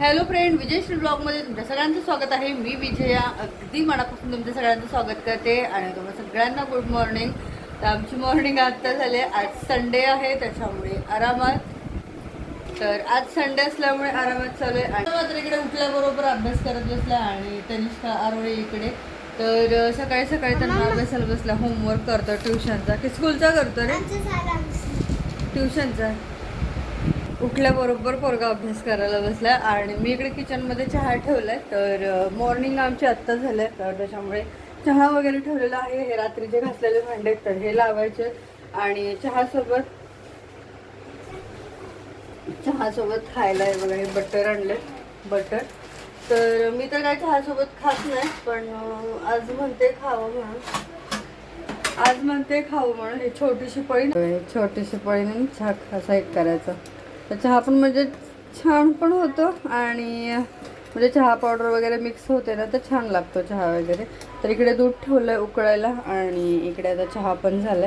Hello friend विजयश्री ब्लॉगमध्ये तुमच्या सगळ्यांचं स्वागत आहे. मी विजया अगदी मनापासून तुमच्या सगळ्यांचं स्वागत करते आणि तुम्हाला सगळ्यांना गुड मॉर्निंग तर आमची मॉर्निंग आत्ता झाली आज संडे आहे त्याच्यामुळे आरामात. तर आज संडे असल्यामुळे आरामात चालू आहे. आणि मात्र इकडे उठल्याबरोबर अभ्यास करत बसला आणि तनिष्का आरोळे इकडे. तर सकाळी सकाळी त्यांना अभ्यासाला बसला होमवर्क करतो ट्युशनचा की स्कूलचा करतो रे? ट्युशनचा उठल्याबरोबर पोरगा अभ्यास करायला बसला आणि मी इकडे किचनमध्ये चहा ठेवलाय तर मॉर्निंग आमची आत्ता झालंय तर त्याच्यामुळे चहा वगैरे ठेवलेला आहे. हे रात्रीचे घासलेले भांडे आहेत, तर हे लावायचे आणि चहासोबत चहासोबत खायला आहे बघा हे बटर आणले बटर. तर मी तर काय चहासोबत खात नाही पण आज म्हणते खावं म्हणून. आज म्हणते खाऊ म्हणून हे छोटीशी पळी छोटीशी पळीने चहा असा एक करायचा. तर चहा पण म्हणजे छान पण होतो आणि म्हणजे चहा पावडर वगैरे मिक्स होते ना तर छान लागतो चहा वगैरे. तर इकडे दूध ठेवलं आहे उकळायला आणि इकडे आता चहा पण झाला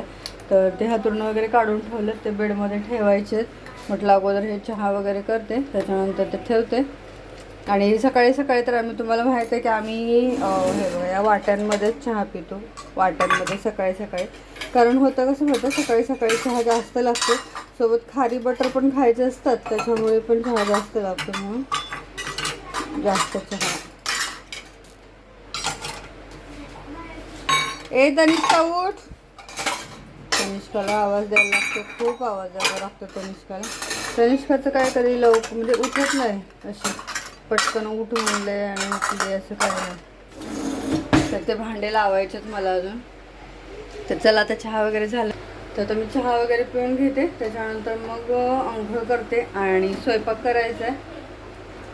तर ते हातून वगैरे काढून ठेवलं ते बेडमध्ये ठेवायचे म्हटलं अगोदर हे चहा वगैरे करते त्याच्यानंतर ते ठेवते. आणि सकाळी सकाळी तर आम्ही तुम्हाला माहीत आहे की आम्ही हे या वाट्यांमध्येच चहा पितो. वाट्यांमध्ये सकाळी सकाळी. कारण होतं कसं होतं सकाळी सकाळी चहा जास्त लागतो. सोबत खारी बटर पण खायचे असतात त्याच्यामुळे पण चहा जास्त लागतो म्हणून. जास्त चहा. ए तनिष्का उठ. तनिष्काला आवाज द्यायला लागतो खूप आवाज द्यावा लागतो तनिष्काला. तनिष्काचं काय कधी लव म्हणजे उठत नाही अशी. पटकन उठ म्हणले आणि उठले असं काय नाही. तर ते भांडे लावायचेत मला अजून. तर चला आता चहा वगैरे झाला. तर आता मी चहा वगैरे पिऊन घेते. त्याच्यानंतर मग आंघोळ करते आणि स्वयंपाक करायचा आहे.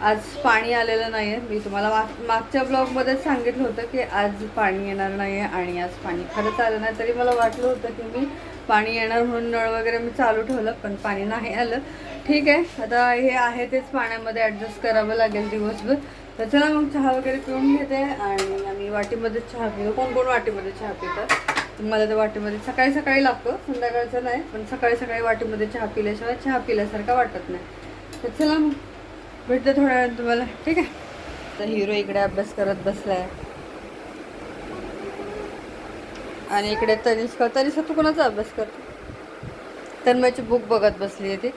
आज पाणी आलेलं नाही आहे मी तुम्हाला माग मागच्या ब्लॉगमध्येच सांगितलं होतं की आज पाणी येणार नाही आहे आणि आज पाणी खरंच आलं नाही. तरी मला वाटलं होतं की मी पाणी येणार म्हणून नळ वगैरे मी चालू ठेवलं पण पाणी नाही आलं. ठीक आहे. आता हे आहे तेच पाण्यामध्ये ॲडजस्ट करावं लागेल दिवसभर. तर चला मग चहा वगैरे पिऊन घेते आणि आम्ही वाटीमध्ये चहा पितो कोण कोण वाटीमध्ये चहा पितात? मला तर वाटीमध्ये सकाळी सकाळी लागतो संध्याकाळचं नाही पण सकाळी सकाळी वाटीमध्ये चहा पिल्याशिवाय चहा पिल्यासारखा वाटत नाही. तर चला मग भेटते थोड्या वेळात तुम्हाला ठीक आहे? तर हिरो इकडे अभ्यास करत बसलाय. आणि इकडे तनिष्का तनिष्का तू कोणाचा अभ्यास करतो तन्मयची बुक बघत बसली आहे ती.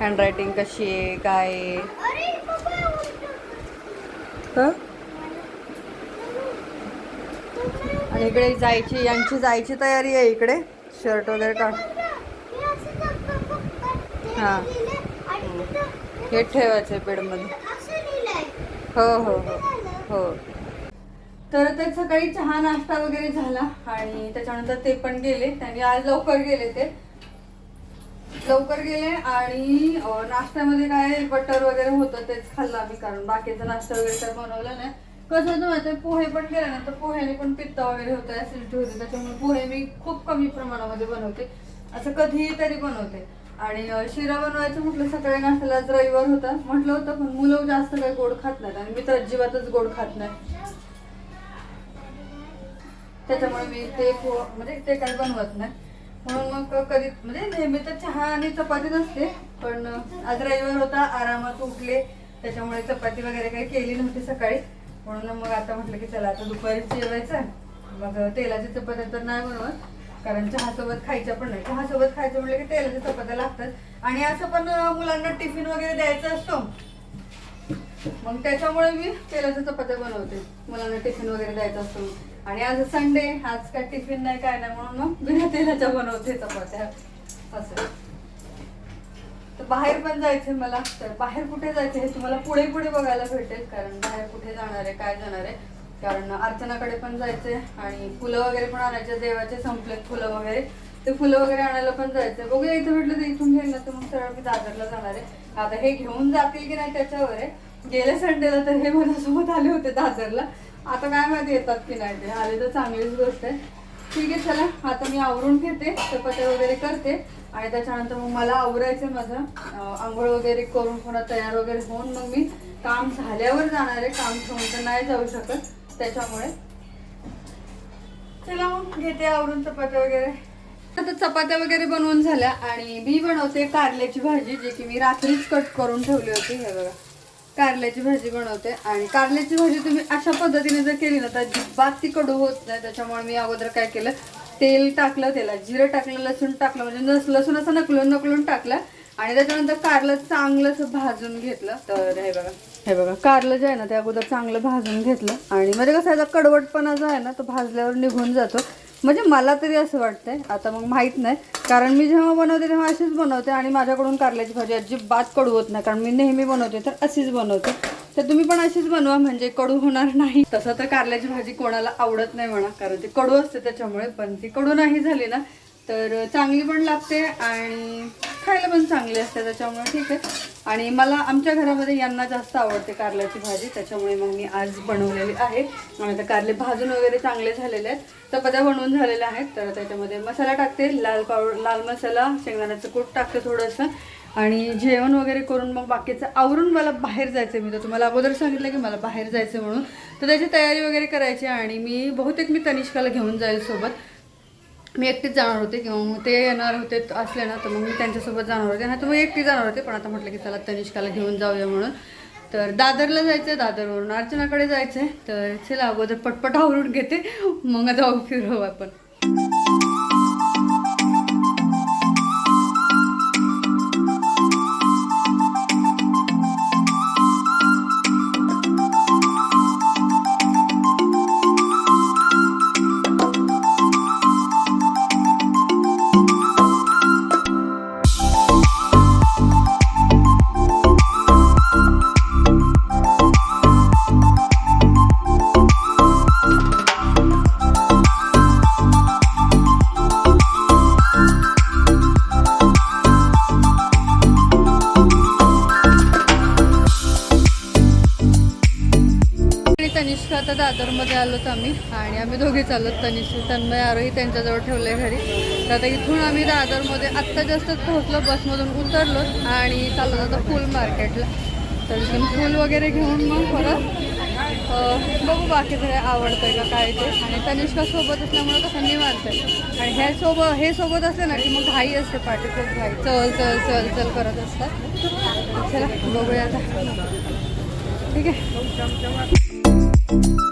हँडरायटिंग कशी आहे काय आहे हं? आणि इकडे जायची यांची जायची तयारी आहे इकडे. शर्ट वगैरे काढ. हां. हे ठेवायचं आहे बेडमध्ये. हो हो हो हो. तर ते सकाळी चहा नाश्ता वगैरे झाला आणि त्याच्यानंतर ते पण गेले. त्यांनी आज लवकर गेले ते. लवकर गेले आणि नाश्त्यामध्ये काय बटर वगैरे होतं तेच खाल्लं आम्ही कारण बाकीचा नाश्ता वगैरे तर बनवला नाही. कसं होतं माहिती पोहे पण केले ना तर पोह्याने पण पित्त वगैरे होतं ऍसिडिटी होते त्याच्यामुळे पोहे मी खूप कमी प्रमाणामध्ये बनवते. असं कधीही तरी बनवते. आणि शिरा बनवायचं म्हटलं सकाळी नाश्त्याला आज रविवार होता. म्हटलं होतं पण मुलं जास्त काही गोड खात नाहीत आणि मी तर अजिबातच गोड खात नाही. त्याच्यामुळे मी ते पो- म्हणजे ते काही बनवत नाही. म्हणून मग कधी म्हणजे नेहमी तर चहा आणि चपातीच असते पण आज रविवार होता आरामात उठले. त्याच्यामुळे चपाती वगैरे काही केली नव्हती सकाळी. म्हणून मग आता म्हटलं की चला आता दुपारी जेवायचं. मग तेलाचे चपात्या तर नाही म्हणून कारण चहासोबत खायच्या पण नाही. चहासोबत खायचं म्हटलं की तेलाच्या चपात्या लागतात. आणि असं पण मुलांना टिफिन वगैरे द्यायचा असतो. मग त्याच्यामुळे मी तेलाच्या चपात्या बनवते. मुलांना टिफिन वगैरे द्यायचा असतो. आणि आज संडे आज काय टिफिन नाही काय नाही म्हणून मग बिना तेलाच्या बनवते चपात्या. असं. तर बाहेर पण जायचंय मला. तर बाहेर कुठे जायचं हे तुम्हाला पुढे पुढे बघायला भेटेल. कारण बाहेर कुठे जाणार आहे काय जाणार आहे. कारण अर्चनाकडे पण जायचंय आणि फुलं वगैरे पण आणायचे देवाचे संपलेत फुलं वगैरे. ते फुलं वगैरे आणायला पण जायचंय. बघूया इथं भेटलं तर इथून घेईन ना तर मग सरळ मी दादरला जाणार आहे. आता हे घेऊन जातील की नाही त्याच्यावर आहे. गेल्या संडेला तर हे माझ्यासोबत आले होते दादरला. आता काय माहिती येतात की नाही ते. आले तर चांगलीच गोष्ट आहे. ठीक आहे चला. आता मी आवरून घेते. चपात्या वगैरे करते. आणि त्याच्यानंतर मग मला आवरायचं माझं. आंघोळ वगैरे करून पुन्हा तयार वगैरे होऊन मग मी काम झाल्यावर जाणार आहे. काम ठेवून तर नाही जाऊ शकत त्याच्यामुळे. चला मग घेते आवरून चपात्या वगैरे. आता चपात्या वगैरे बनवून झाल्या आणि मी बनवते कारल्याची भाजी जी की मी रात्रीच कट करून ठेवली होती. हे बघा. कारल्याची भाजी बनवते आणि कारल्याची भाजी तुम्ही अशा पद्धतीने जर केली ना तर अजिबात ती कडू होत नाही. त्याच्यामुळे मी अगोदर काय केलं तेल टाकलं त्याला जिरं टाकलं लसूण टाकलं म्हणजे नस- लसूण असं नकलून नकलून टाकलं आणि त्याच्यानंतर कारलं चांगलं भाजून घेतलं. तर हे बघा हे बघा कारलं जे आहे ना ते अगोदर चांगलं भाजून घेतलं आणि म्हणजे कसं याचा कडवटपणा जो आहे ना तो भाजल्यावर निघून जातो. म्हणजे मला तरी असं वाटतंय आता मग माहीत नाही कारण मी जेव्हा बनवते तेव्हा अशीच बनवते आणि माझ्याकडून कारल्याची भाजी अजिबात कडू होत नाही कारण मी नेहमी बनवते तर अशीच बनवते. तर तुम्ही पण अशीच बनवा म्हणजे कडू होणार नाही. तसं तर कारल्याची भाजी कोणाला आवडत नाही म्हणा कारण ती कडू असते त्याच्यामुळे पण ती कडू नाही झाली ना तर चांगली पण लागते आणि खायला पण चांगली असते त्याच्यामुळे ठीक आहे. आणि मला आमच्या घरामध्ये यांना जास्त आवडते कारल्याची भाजी त्याच्यामुळे मग मी आज बनवलेली आहे. आणि आता कारले भाजून वगैरे चांगले झालेले आहेत. चपात्या बनवून झालेल्या आहेत तर त्याच्यामध्ये मसाला टाकते लाल पावड लाल मसाला शेंगदाण्याचं कूट टाकते थोडंसं. आणि जेवण वगैरे करून मग बाकीचं आवरून मला बाहेर जायचं आहे मी तर तुम्हाला अगोदर सांगितलं की मला बाहेर जायचं म्हणून. तर त्याची तयारी वगैरे करायची आणि मी बहुतेक मी तनिष्काला घेऊन जाईल सोबत. मी एकटीच जाणार होते किंवा मग ते येणार होते असले ना तर मग मी त्यांच्यासोबत जाणार होते. नाही तर मग एकटी जाणार होते पण आता म्हटलं की चला तनिष्काला घेऊन जाऊया म्हणून. तर दादरला जायचं आहे दादरवरून अर्चनाकडे जायचं आहे तर चला अगोदर पटपट आवरून घेते. मग जाऊ फिरू आपण. आणि आता दादरमध्ये आलोत आम्ही आणि आम्ही दोघे चालत तनिष्क तन्मय आरोही त्यांच्याजवळ ठेवले घरी. तर आता इथून आम्ही दादरमध्ये आत्ता जास्तच पोहोचलो बसमधून उतरलो आणि चाललो आता फुल मार्केटला. तर इथून फुल वगैरे घेऊन मग परत बघू बाकी सगळे आवडतंय का काय ते. आणि तनिष्का सोबत असल्यामुळे कसं निवांत आहे. आणि ह्या सोबत हे सोबत असले ना की मग घाई असते पाठी खूप घाई. चल चल चल चल करत असतात. चला बघूया आता. ठीक आहे. पुढे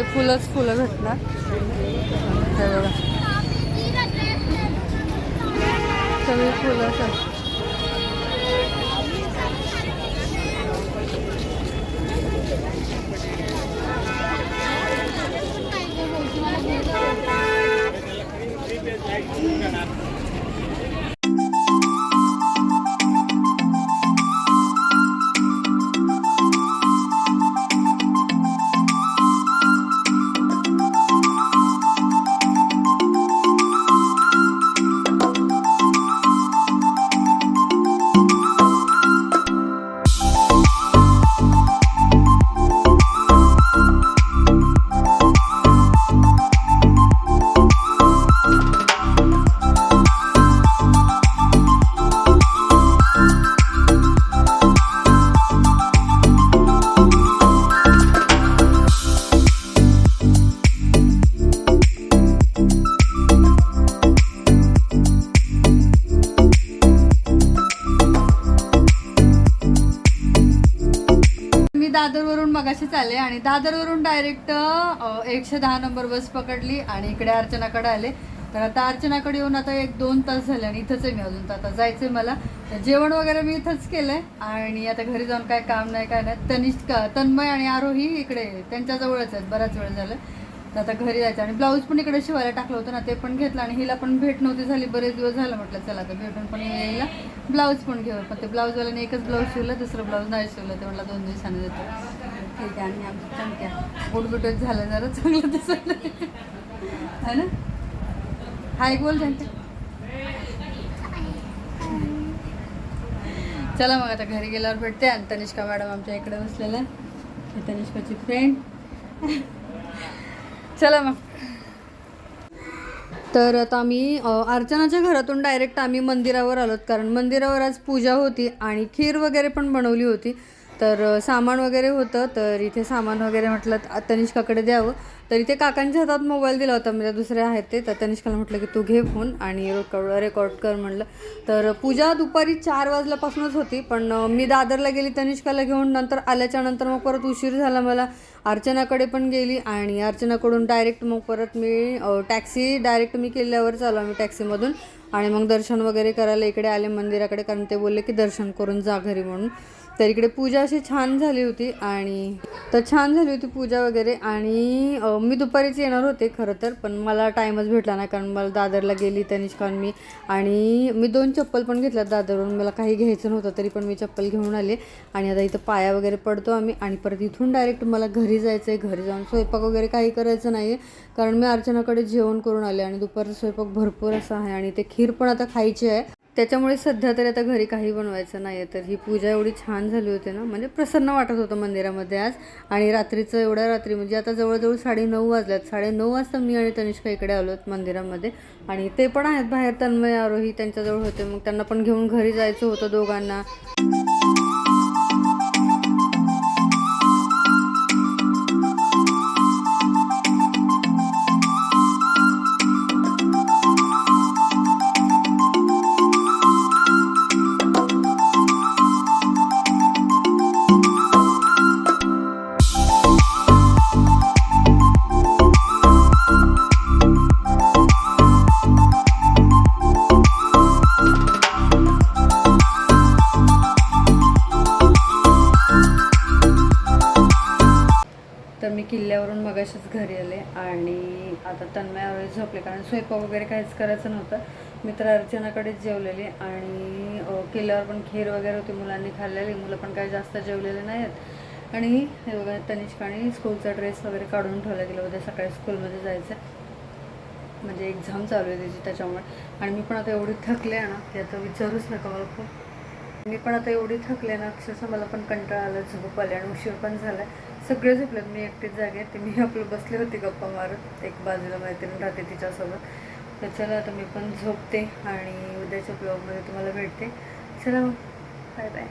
इथे फुलंच फुलं भेटणार. हे बघा. सगळी फुलंच दादरवरून आले आणि दादरवरून डायरेक्ट एकशे दहा नंबर बस पकडली आणि इकडे अर्चनाकडे आले. तर आता अर्चनाकडे येऊन आता एक दोन तास झाले आणि इथंच आहे मी अजून. तर आता जायचं आहे मला. तर जेवण वगैरे मी इथंच केलं आहे आणि आता घरी जाऊन काय काम नाही काय नाही. तनिष्क तन्मय आणि आरोही इकडे त्यांच्याजवळच आहेत. बराच वेळ झालं. तर आता घरी जायचं. आणि ब्लाऊज पण इकडे शिवायला टाकलं होतं ना ते पण घेतलं. आणि हिला पण भेट नव्हती झाली. बरेच दिवस झालं म्हटलं चला आता भेटून पण यायला ब्लाऊज पण घेऊ. पण ते ब्लाऊजवाल्याने एकच ब्लाऊज शिवलं दुसरं ब्लाऊज नाही शिवलं. ते म्हटलं दोन दिवसांनी देतो. ठीक आहे आणि आमच्या चमक्या. गुटगुटच झालं जरा चांगलं दिसत है ना? हाय बोल त्यांच्या चला मग आता घरी गेल्यावर भेटते आणि तनिष्का मॅडम आमच्या इकडे बसलेल्या. ही तनिष्काची फ्रेंड चला मग. तर आता आम्ही अर्चनाच्या घरातून डायरेक्ट आम्ही मंदिरावर आलोत. कारण मंदिरावर आज पूजा होती आणि खीर वगैरे पण बनवली होती. तर सामान वगैरे होतं तर इथे सामान वगैरे म्हटलं तनिष्काकडे द्यावं. तर इथे काकांच्या हातात मोबाईल दिला होता म्हणजे दुसरे आहेत ते तर तनिष्काला म्हटलं की तू घे फोन आणि रेकॉर्ड रेकॉर्ड कर म्हणलं. तर पूजा दुपारी चार वाजल्यापासूनच होती पण मी दादरला गेली तनिष्काला घेऊन नंतर आल्याच्यानंतर मग परत उशीर झाला मला. अर्चनाकडे पण गेली आणि अर्चनाकडून डायरेक्ट मग परत मी टॅक्सी डायरेक्ट मी केल्यावर आलो आम्ही टॅक्सीमधून आणि मग दर्शन वगैरे करायला इकडे आले मंदिराकडे कारण ते बोलले की दर्शन करून जा घरी म्हणून. तर इकडे पूजा अशी छान झाली होती आणि तर छान झाली होती पूजा वगैरे आणि मी दुपारीच येणार होते खरं तर पण मला टाईमच भेटला नाही कारण मला दादरला गेली तनिष्का मी. आणि मी दोन चप्पल पण घेतल्या दादरवरून मला काही घ्यायचं नव्हतं तरी पण मी चप्पल घेऊन आले. आणि आता इथं पाया वगैरे पडतो आम्ही आणि परत इथून डायरेक्ट मला घरी घरी जायचं आहे घरी जाऊन स्वयंपाक वगैरे काही करायचं नाही आहे कारण मी अर्चनाकडे जेवण करून आले आणि दुपारचा स्वयंपाक भरपूर असा आहे आणि ते खीर पण आता खायची आहे. त्याच्यामुळे सध्या तरी आता घरी काही बनवायचं नाही आहे तर ही पूजा एवढी छान झाली होती ना म्हणजे प्रसन्न वाटत होतं मंदिरामध्ये आज. आणि रात्रीचं एवढ्या रात्री म्हणजे आता जवळजवळ साडेनऊ वाजल्यात. साडेनऊ वाजता मी आणि तनिष्का इकडे आलो मंदिरामध्ये. आणि ते पण आहेत बाहेर तन्मय आरोही त्यांच्याजवळ होते. मग त्यांना पण घेऊन घरी जायचं होतं दोघांना. तर मग असेच मगाशीच घरी आले आणि आता तन्मयावर झोपले कारण स्वयंपाक वगैरे काहीच करायचं नव्हतं. मी तर अर्चनाकडेच जेवलेले आणि केल्यावर पण खीर वगैरे होती मुलांनी खाल्लेली मुलं पण काही जास्त जेवलेले नाही आहेत आणि हे बघा तनिष्काने स्कूलचा ड्रेस वगैरे काढून ठेवला गेला उद्या सकाळी स्कूलमध्ये जायचं म्हणजे एक्झाम चालू आहे त्याची त्याच्यामुळे. आणि मी पण आता एवढी थकले आहे ना की आता विचारूच नका मला खूप. मी पण आता एवढी थकले ना अक्षरशः मला पण कंटाळा आला झोप आले आणि उशीर पण झाला सगळे झोपलेत मी एकटीच जागे ते मी आपलं बसले होते गप्पा मारत एक बाजूला मैत्रीण राहते तिच्यासोबत. तर चला आता मी पण झोपते आणि उद्याच्या ब्लॉगमध्ये तुम्हाला भेटते. चला मग बाय बाय